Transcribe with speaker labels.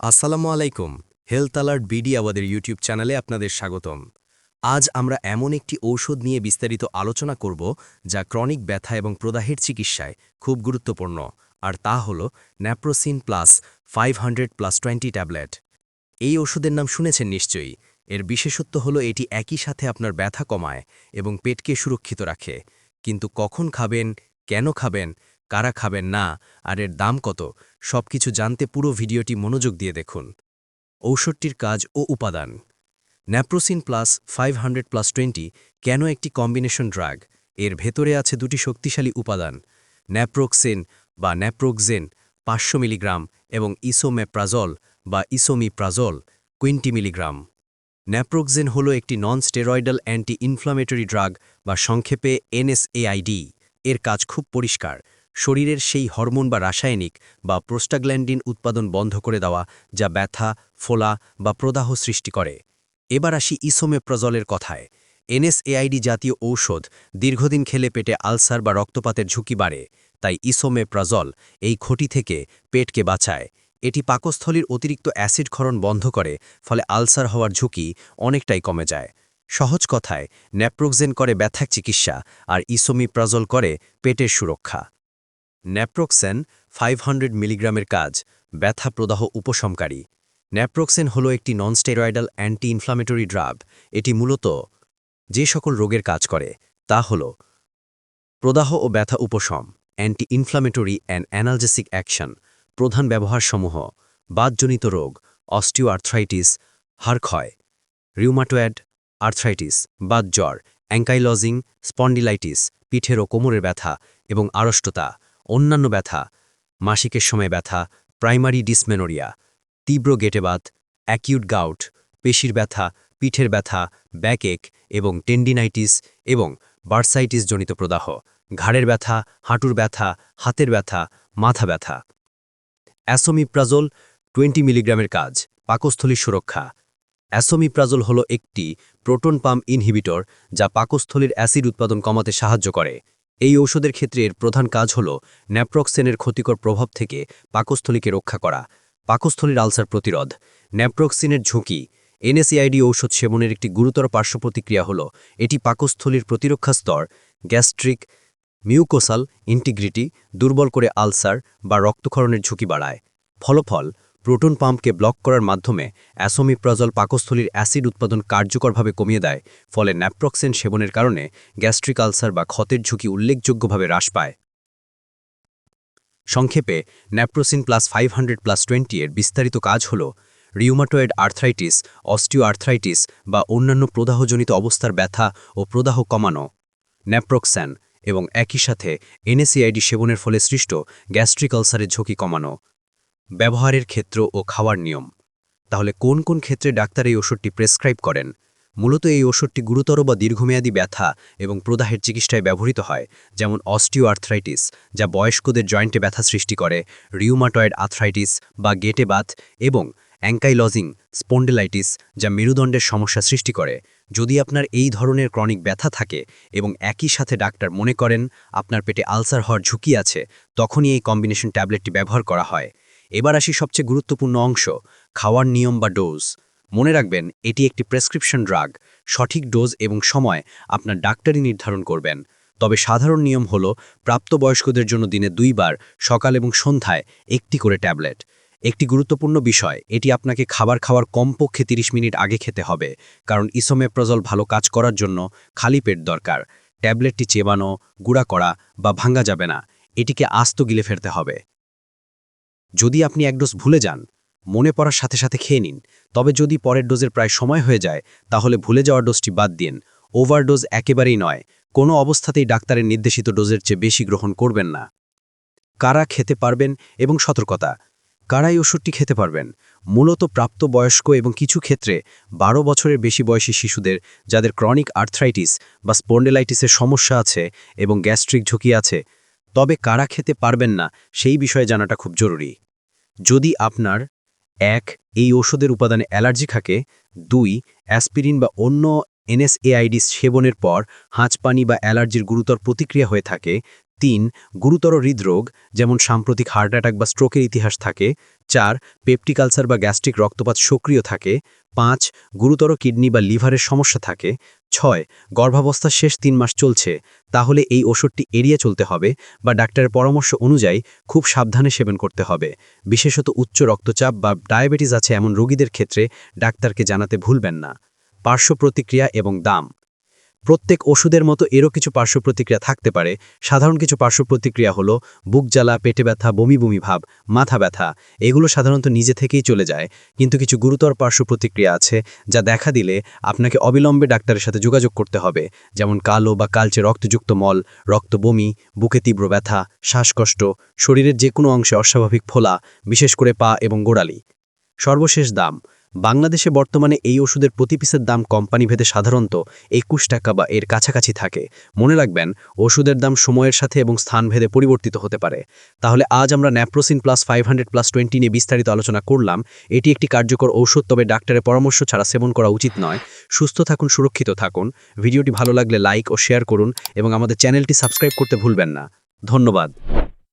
Speaker 1: আসসালামু আলাইকুম, health alert BD আমাদের ইউটিউব চ্যানেলে আপনাদের স্বাগতম। আজ আমরা এমন একটি ঔষধ নিয়ে বিস্তারিত আলোচনা করব যা ক্রনিক ব্যথা এবং প্রদাহের চিকিৎসায় খুব গুরুত্বপূর্ণ, আর তা হল Naprosyn plus five hundred plus twenty tablet. এই ওষুধের নাম শুনেছেন নিশ্চয়ই। এর বিশেষত্ব হলো এটি একই সাথে আপনার ব্যথা কমায় এবং পেটকে সুরক্ষিত রাখে। কিন্তু কখন খাবেন, কেন খাবেন কারা খাবেন না, আর এর দাম কত, সবকিছু জানতে পুরো ভিডিওটি মনোযোগ দিয়ে দেখুন। ঔষধটির কাজ ও উপাদান। Naprosyn plus five hundred plus twenty কেন একটি কম্বিনেশন ড্রাগ? এর ভেতরে আছে দুটি শক্তিশালী উপাদান, ন্যাপ্রোক্সিন বা ন্যাপ্রোক্সেন পাঁচশো মিলিগ্রাম এবং ইসোমেপ্রাজল বা ইসোমিপ্রাজল কুইন্টি মিলিগ্রাম। ন্যাপ্রোক্সেন হল একটি non steroidal anti inflammatory drug বা সংক্ষেপে এনএসএআইডি। এর কাজ খুব পরিষ্কার। শরীরের সেই হরমোন বা রাসায়নিক বা প্রোস্টাগ্ল্যান্ডিন উৎপাদন বন্ধ করে দেওয়া যা ব্যথা, ফোলা বা প্রদাহ সৃষ্টি করে। এবার আসি ইসোমেপ্রজলের কথায়। এনএসএআইডি জাতীয় ঔষধ দীর্ঘদিন খেলে পেটে আলসার বা রক্তপাতের ঝুঁকি বাড়ে, তাই ইসোমেপ্রাজল এই ক্ষতি থেকে পেটকে বাঁচায়। এটি পাকস্থলীর অতিরিক্ত অ্যাসিড ক্ষরণ বন্ধ করে, ফলে আলসার হওয়ার ঝুঁকি অনেকটাই কমে যায়। সহজ কথায়, ন্যাপ্রোক্সেন করে ব্যথা চিকিৎসা আর ইসোমিপ্রাজল করে পেটের সুরক্ষা। ন্যাপ্রোক্সেন ফাইভ হান্ড্রেড মিলিগ্রামের কাজ ব্যথা প্রদাহ উপশমকারী। ন্যাপ্রোক্সেন হল একটি ননস্টেরয়েডাল অ্যান্টি ইনফ্লামেটরি ড্রাগ এটি মূলত যে সকল রোগের কাজ করে, তা হল প্রদাহ ও ব্যথা উপশম anti inflammatory and analgesic action প্রধান ব্যবহারসমূহ, বাতজনিত রোগ অস্টিও আর্থ্রাইটিস রিউমাটোয়েড আর্থ্রাইটিস বাত জ্বর অ্যাঙ্কাইলজিং স্পন্ডিলাইটিস পিঠের ও কোমরের ব্যথা এবং আড়ষ্টতা। অন্যান্য ব্যথা, মাসিকের সময় ব্যথা, প্রাইমারি ডিসমেনোরিয়া, তীব্র গেটেবাত, অ্যাকিউট গাউট, পেশির ব্যথা, পিঠের ব্যথা ব্যাকএক এবং টেন্ডিনাইটিস এবং বার্সাইটিস জনিত প্রদাহ, ঘাড়ের ব্যথা, হাঁটুর ব্যথা, হাতের ব্যথা, মাথা ব্যথা। অ্যাসোমিপ্রাজোল টোয়েন্টি মিলিগ্রামের কাজ, পাকস্থলীর সুরক্ষা। অ্যাসোমিপ্রাজোল হল একটি প্রোটন পাম্প ইনহিবিটর যা পাকস্থলীর অ্যাসিড উৎপাদন কমাতে সাহায্য করে। এই ঔষধের ক্ষেত্রে এর প্রধান কাজ হল ন্যাপ্রক্সেনের ক্ষতিকর প্রভাব থেকে পাকস্থলীকে রক্ষা করা, পাকস্থলীর আলসার প্রতিরোধ। ন্যাপ্রক্সিনের ঝুঁকি, এনএসিআইডি ঔষধ সেবনের একটি গুরুতর পার্শ্ব প্রতিক্রিয়া হল, এটি পাকস্থলীর প্রতিরক্ষা স্তর, গ্যাস্ট্রিক, মিউকোসাল ইন্টিগ্রিটি, দুর্বল করে আলসার বা রক্তক্ষরণের ঝুঁকি বাড়ায়। ফলফল প্রোটন পাম্পকে ব্লক করার মাধ্যমে অ্যাসোমিপ্রাজল পাকস্থলীর অ্যাসিড উৎপাদন কার্যকরভাবে কমিয়ে দেয়, ফলে ন্যাপ্রক্সেন সেবনের কারণে গ্যাস্ট্রিক আলসার বা ক্ষতের ঝুঁকি উল্লেখযোগ্যভাবে হ্রাস পায়। সংক্ষেপে, Naprosyn plus five hundred plus twenty এর বিস্তারিত কাজ হল রিউমাটয়েড আর্থ্রাইটিস অস্টিও আর্থ্রাইটিস বা অন্যান্য প্রদাহজনিত অবস্থার ব্যথা ও প্রদাহ কমানো ন্যাপ্রক্স্যান এবং একই সাথে এনএসিআইডি সেবনের ফলে সৃষ্ট গ্যাস্ট্রিক আলসারের ঝুঁকি কমানো। ব্যবহারের ক্ষেত্র ও খাওয়ার নিয়ম। তাহলে কোন কোন ক্ষেত্রে ডাক্তার এই ওষুধটি প্রেসক্রাইব করেন? মূলত এই ওষুধটি গুরুতর বা দীর্ঘমেয়াদী ব্যথা এবং প্রদাহের চিকিৎসায় ব্যবহৃত হয়, যেমন অস্টিও আর্থ্রাইটিস যা বয়স্কদের জয়েন্টে ব্যথা সৃষ্টি করে, রিউমাটয়েড আর্থ্রাইটিস বা গেটে বাত এবং অ্যাঙ্কাইলজিং, স্পন্ডেলাইটিস, যা মেরুদণ্ডের সমস্যা সৃষ্টি করে। যদি আপনার এই ধরনের ক্রনিক ব্যথা থাকে এবং একই সাথে ডাক্তার মনে করেন আপনার পেটে আলসার হওয়ার ঝুঁকি আছে, তখনই এই কম্বিনেশন ট্যাবলেটটি ব্যবহার করা হয়। এবার আসি সবচেয়ে গুরুত্বপূর্ণ অংশ, খাওয়ার নিয়ম বা ডোজ। মনে রাখবেন, এটি একটি প্রেসক্রিপশন ড্রাগ, সঠিক ডোজ এবং সময় আপনার ডাক্তারই নির্ধারণ করবেন। তবে সাধারণ নিয়ম হল, প্রাপ্তবয়স্কদের জন্য দিনে দুইবার সকাল এবং সন্ধ্যায় একটি করে ট্যাবলেট। একটি গুরুত্বপূর্ণ বিষয়, এটি আপনাকে খাবার খাওয়ার কমপক্ষে 30 মিনিট আগে খেতে হবে, কারণ ইসোমেপ্রজল ভালো কাজ করার জন্য খালি পেট দরকার। ট্যাবলেটটি চেবানো, গুঁড়া করা বা ভাঙ্গা যাবে না, এটিকে আস্ত গিলে ফেলতে হবে। যদি আপনি এক ডোজ ভুলে যান, মনে পড়ার সাথে সাথে খেয়ে নিন। তবে যদি পরের ডোজের প্রায় সময় হয়ে যায়, তাহলে ভুলে যাওয়ার ডোজটি বাদ দিন। ওভারডোজ একেবারেই নয়, কোনো অবস্থাতেই ডাক্তারের নির্দেশিত ডোজের চেয়ে বেশি গ্রহণ করবেন না। কারা খেতে পারবেন এবং সতর্কতা। কারাই ওষুধটি খেতে পারবেন। মূলত প্রাপ্ত বয়স্ক এবং কিছু ক্ষেত্রে বারো বছরের বেশি বয়সী শিশুদের, যাদের ক্রনিক আর্থ্রাইটিস বা স্পন্ডেলাইটিসের সমস্যা আছে এবং গ্যাস্ট্রিক ঝুঁকি আছে, তবে কারা খেতে পারবেন না, সেই বিষয়ে জানাটা খুব জরুরি। যদি আপনার, এক, এই ওষুধের উপাদানে অ্যালার্জি থাকে, দুই, অ্যাসপিরিন বা অন্য এনএসএআইডি সেবনের পর হাঁচপানি বা অ্যালার্জির গুরুতর প্রতিক্রিয়া হয়ে থাকে, তিন, গুরুতর হৃদরোগ, যেমন সাম্প্রতিক হার্ট অ্যাটাক বা স্ট্রোকের ইতিহাস থাকে, চার পেপটিক আলসার বা গ্যাস্ট্রিক রক্তপাত সক্রিয় থাকে, পাঁচ, গুরুতর কিডনি বা লিভারের সমস্যা থাকে ছয় গর্ভাবস্থার শেষ তিন মাস চলছে, তাহলে এই ওষুধটি এড়িয়ে চলতে হবে বা ডাক্তারের পরামর্শ অনুযায়ী খুব সাবধানে সেবন করতে হবে। বিশেষত উচ্চ রক্তচাপ বা ডায়াবেটিস আছে এমন রোগীদের ক্ষেত্রে ডাক্তারকে জানাতে ভুলবেন না। পার্শ্ব প্রতিক্রিয়া এবং দাম। প্রত্যেক ওষুধের মতো এরও কিছু পার্শ্ব প্রতিক্রিয়া থাকতে পারে। সাধারণ কিছু পার্শ্ব প্রতিক্রিয়া হলো, বুক জ্বালা, পেটে ব্যথা, বমি বমি ভাব, মাথা ব্যথা, এগুলো সাধারণত নিজে থেকেই চলে যায়। কিন্তু কিছু গুরুতর পার্শ্ব প্রতিক্রিয়া আছে যা দেখা দিলে আপনাকে অবিলম্বে ডাক্তারের সাথে যোগাযোগ করতে হবে। যেমন কালো বা কালচে রক্তযুক্ত মল, রক্ত বমি, বুকে তীব্র ব্যথা, শ্বাসকষ্ট, শরীরের যে কোনো অংশে অস্বাভাবিক ফোলা, বিশেষ করে পা এবং গোড়ালি। সর্বশেষ দাম বাংলাদেশে বর্তমানে এই ওষুধের প্রতি পিসের দাম কোম্পানিভেদে সাধারণত একুশ টাকা বা এর কাছাকাছি থাকে। মনে রাখবেন, ওষুধের দাম সময়ের সাথে এবং স্থানভেদে পরিবর্তিত হতে পারে। তাহলে আজ আমরা Naprosyn plus five hundred plus twenty নিয়ে বিস্তারিত আলোচনা করলাম। এটি একটি কার্যকর ঔষধ, তবে ডাক্তারের পরামর্শ ছাড়া সেবন করা উচিত নয়। সুস্থ থাকুন, সুরক্ষিত থাকুন। ভিডিওটি ভালো লাগলে লাইক ও শেয়ার করুন এবং আমাদের চ্যানেলটি সাবস্ক্রাইব করতে ভুলবেন না। ধন্যবাদ।